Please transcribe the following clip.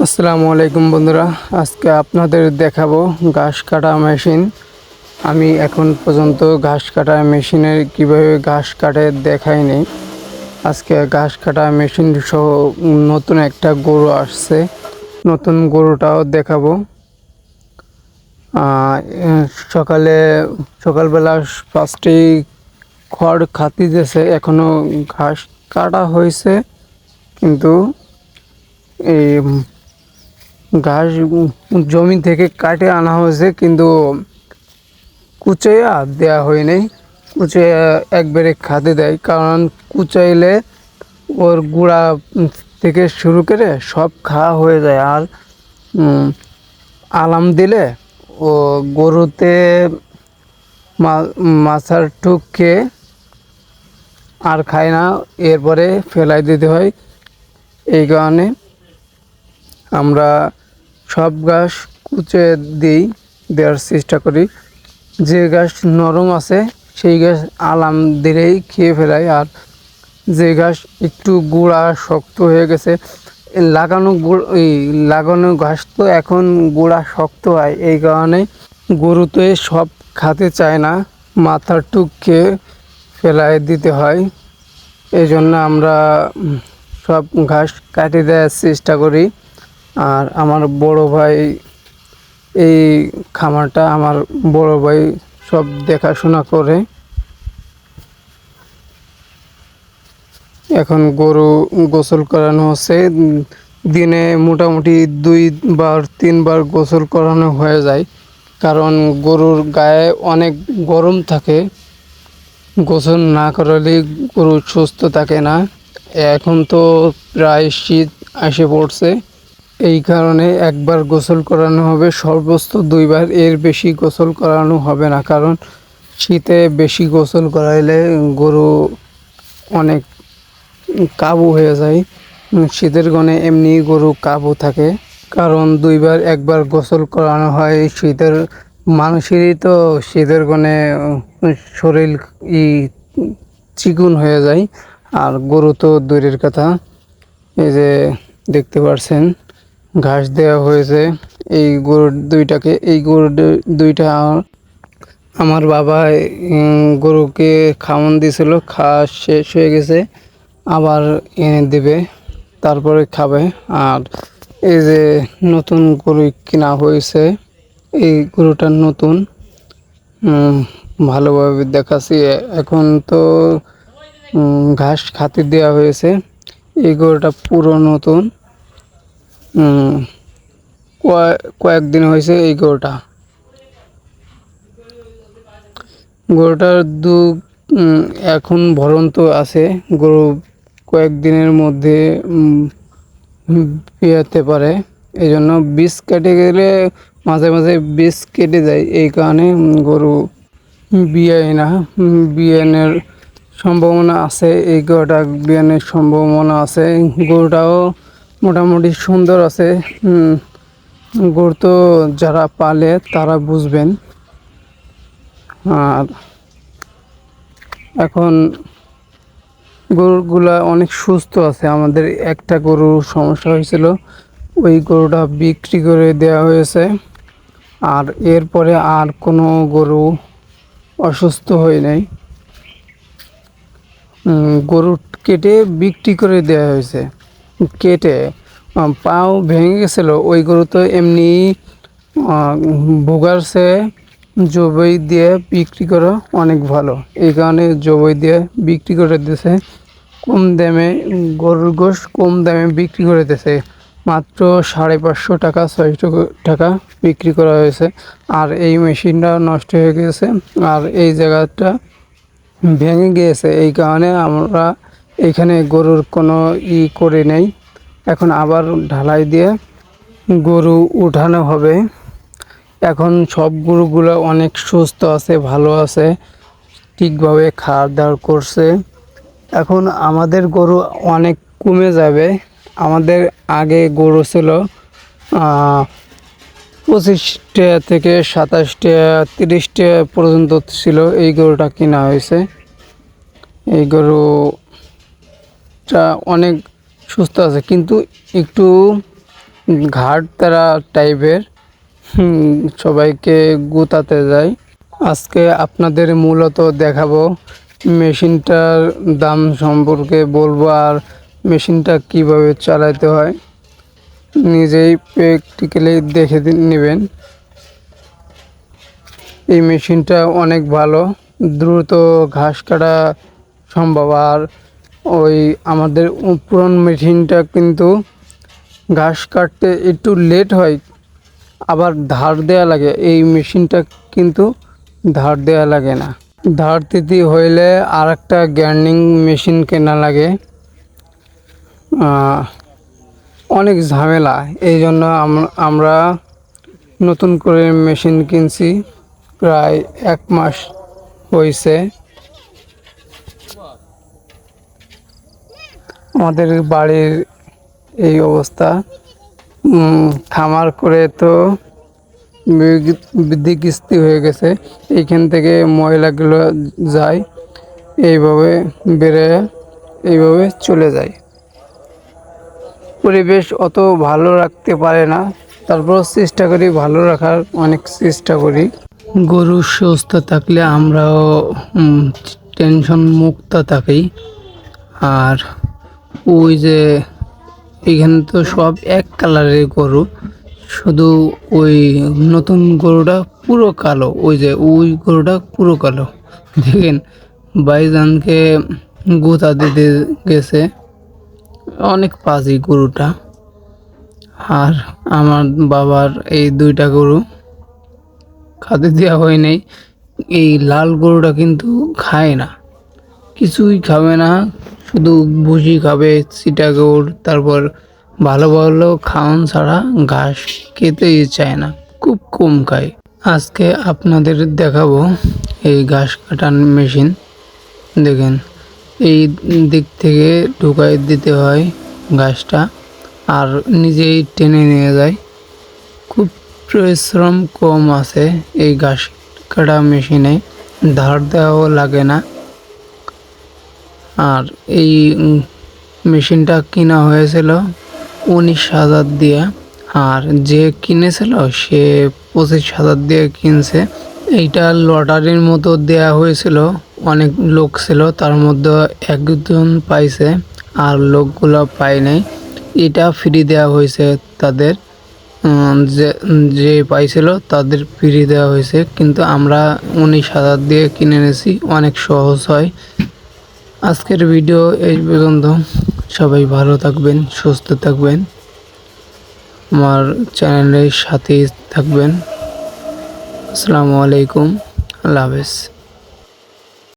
আসসালামু আলাইকুম বন্ধুরা, আজকে আপনাদের দেখাবো ঘাস কাটা মেশিন। আমি এখন পর্যন্ত ঘাস কাটা মেশিনের কীভাবে ঘাস কাটে দেখাইনি। আজকে ঘাস কাটা মেশিন সহ নতুন একটা গরু আসছে, নতুন গরুটাও দেখাবো। সকালে, সকালবেলা পাঁচটি খড় খাতি দিয়েছে, এখনও ঘাস কাটা হয়েছে, কিন্তু এই ঘাস জমি থেকে কাটে আনা হয়েছে, কিন্তু কুচাইয়া দেওয়া হয়নি কুচাইয়া একবারে খাতে দেয়, কারণ কুচাইলে ওর গুঁড়া থেকে শুরু করে সব খাওয়া হয়ে যায়। আর আলাম দিলে ও গরুতে মা- মাথার টুক খেয়ে আর খায় না, এরপরে ফেলাই দিতে হয়। এই কারণে আমরা সব ঘাস কুচে দিই দেওয়ার চেষ্টা করি। যে ঘাস নরম আছে, সেই ঘাস আলাম দিলেই খেয়ে ফেলাই। আর যে ঘাস একটু গুঁড়া, শক্ত হয়ে গেছে লাগানো গুড়, এই লাগানো ঘাস তো এখন গুঁড়া, শক্ত হয়। এই কারণে গরুতে সব খাতে চায় না, মাথার টুক খেয়ে ফেলায় দিতে হয়। এই জন্য আমরা সব ঘাস কাটিয়ে দেওয়ার চেষ্টা করি। আর আমার বড় ভাই এই খামারটা আমার বড় ভাই সব দেখাশোনা করে। এখন গরু গোসল করানো হচ্ছে। দিনে মোটামুটি দুইবার, তিনবার গোসল করানো হয়ে যায়। কারণ গরুর গায়ে অনেক গরম থাকে। গোসল না করালে গরু সুস্থ থাকে না। এখন তো প্রায় শীত এসে পড়ছে। এই কারণে একবার গোসল করানো হবে, সর্বোচ্চ দুইবার এর বেশি গোসল করানো হবে না। কারণ শীতে বেশি গোসল করাইলে গরু অনেক কাবু হয়ে যায়। শীতের গণে এমনি গরু কাবু থাকে। কারণ দুইবার একবার গোসল করানো হয় শীতের, মানুষেরই তো শীতের গণে শরীর ই চিকুন হয়ে যায়। আর গরু তো দূরের কথা। এই যে দেখতে পাচ্ছেন ঘাস দেওয়া হয়েছে। এই গরুর দুইটাকে, এই গরুর দু- দুইটা আমার বাবা গরুকে খাওয়ান দিয়েছিল, খাওয়া শেষ হয়ে গেছে, আবার এনে দেবে, তারপরে খাবে। আর এই যে নতুন গরু কেনা হয়েছে, এই গরুটা নতুন ভালোভাবে দেখাচ্ছি। এখন তো ঘাস খাতে দেওয়া হয়েছে, এই গরুটা পুরো নতুন। কয়েকদিন হয়েছে এই গরুটা। গরুটার দু এখন ভরন্ত আছে। গরু কয়েকদিনের মধ্যে পেয়াতে পারে। এই জন্য বীজ কেটে গেলে মাঝে মাঝে বীজ কেটে যায়। এই কারণে গরু বিয়ায় না। বিয়ানের সম্ভাবনা আছে। এই গরুটা বিয়ানের সম্ভাবনা আছে। গরুটাও মোটামুটি সুন্দর আছে। গরু তো যারা পালে তারা বুঝবেন। আর এখন গরুগুলা অনেক সুস্থ আছে। আমাদের একটা গরুর সমস্যা হয়েছিল, ওই গরুটা বিক্রি করে দেওয়া হয়েছে। আর এরপরে আর কোনো গরু অসুস্থ হয়ে নাই। গরু কেটে বিক্রি করে দেওয়া হয়েছে। কেটে পাও ভেঙে গেছিল, ওই গরু তো এমনি ভোগারছে, জবই দিয়ে বিক্রি করা অনেক ভালো। এই কারণে জবই দিয়ে বিক্রি করে দিয়েছে। কম দামে গরুর গোশ কম দামে বিক্রি করে দিয়েছে। মাত্র সাড়ে পাঁচশো টাকা, ছয়শো টাকা বিক্রি করা হয়েছে। আর এই মেশিনটা নষ্ট হয়ে গেছে। আর এই জায়গাটা ভেঙে গিয়েছে। এই কারণে আমরা এখানে গরুর কোনো ই করে নেই। এখন আবার ঢালাই দিয়ে গরু উঠানো হবে। এখন সব গরুগুলো অনেক সুস্থ আছে, ভালো আছে, ঠিকভাবে খাওয়া দাওয়া করছে। এখন আমাদের গরু অনেক কমে যাবে। আমাদের আগে গরু ছিল পঁচিশটা থেকে সাতাশটা, তিরিশটা পর্যন্ত ছিল এই গরুটা কেনা হয়েছে। এই গরুটা অনেক সুস্থ আছে, কিন্তু একটু ঘাট তারা টাইপের সবাইকে গুতাতে যায়। আজকে আপনাদের মূলত দেখাবো মেশিনটার দাম সম্পর্কে বলব আর মেশিনটা কীভাবে চালাতে হয়। নিজেই প্র্যাকটিক্যালি দেখে নেবেন। এই মেশিনটা অনেক ভালো, দ্রুত ঘাস কাটা সম্ভব আর ওই আমাদের পুরন মেশিনটা কিন্তু ঘাস কাটতে একটু লেট হয়, আবার ধার দেয়া লাগে। এই মেশিনটা কিন্তু ধার দেয়া লাগে না। ধার দিতে হইলে আর একটা গ্যান্ডিং মেশিন কেনা লাগে। অনেক ঝামেলা। এই জন্য আমরা নতুন করে মেশিন কিনছি। প্রায় এক মাস হয়েছে আমাদের বাড়ির এই অবস্থা। খামার করে তো বৃদ্ধি হয়ে গেছে। এইখান থেকে ময়লাগুলো যায়, এইভাবে বেড়ে, এইভাবে চলে যায়। পরিবেশ অত ভালো রাখতে পারে না তারপর চেষ্টা করি ভালো রাখার, অনেক চেষ্টা করি। গরু সুস্থ থাকলে আমরাও টেনশন মুক্ত থাকি। আর ওই যে এখানে তো সব এক কালারের গরু। শুধু ওই নতুন গরুটা পুরো কালো, ওই যে ওই গরুটা পুরো কালো। দেখেন, বাইজানকে গোতা দিতে গেছে। অনেক পাজি গরুটা। আর আমার বাবার এই দুইটা গরু খাতে দেওয়া হয় নাই। এই লাল গরুটা কিন্তু খায় না। কিছুই খাবে না। শুধু ভুসি খাবে চিটাগোড় তারপর ভালো ভালো খাওয়ান ছাড়া ঘাস খেতেই চায় না, খুব কম খায়। আজকে আপনাদের দেখাবো এই ঘাস কাটার মেশিন। দেখেন, এই দিক থেকে ঢুকাই দিতে হয় ঘাসটা আর নিজেই টেনে নিয়ে যায়। খুব পরিশ্রম কম আছে এই ঘাস কাটা মেশিনে, ধার দেওয়াও লাগে না। আর এই মেশিনটা কিনা হয়েছিল উনিশ হাজার দিয়ে। আর যে কিনেছিল সে পঁচিশ হাজার দিয়ে কিনছে। এইটা লটারির মতো দেয়া হয়েছিল, অনেক লোক ছিল, তার মধ্যে একজন পাইছে আর লোকগুলো পায় নাই। এটা ফ্রি দেওয়া হয়েছে তাদের যে যে পাইছিল তাদের ফ্রি দেওয়া হয়েছে। কিন্তু আমরা উনিশ হাজার দিয়ে কিনে এনেছি, অনেক সহজ হয়। আজকের ভিডিও এই পর্যন্ত। সবাই ভালো থাকবেন, সুস্থ থাকবেন। আমার চ্যানেলের সাথেই থাকবেন। আসসালামু আলাইকুম, আল্লাহ হাফেজ।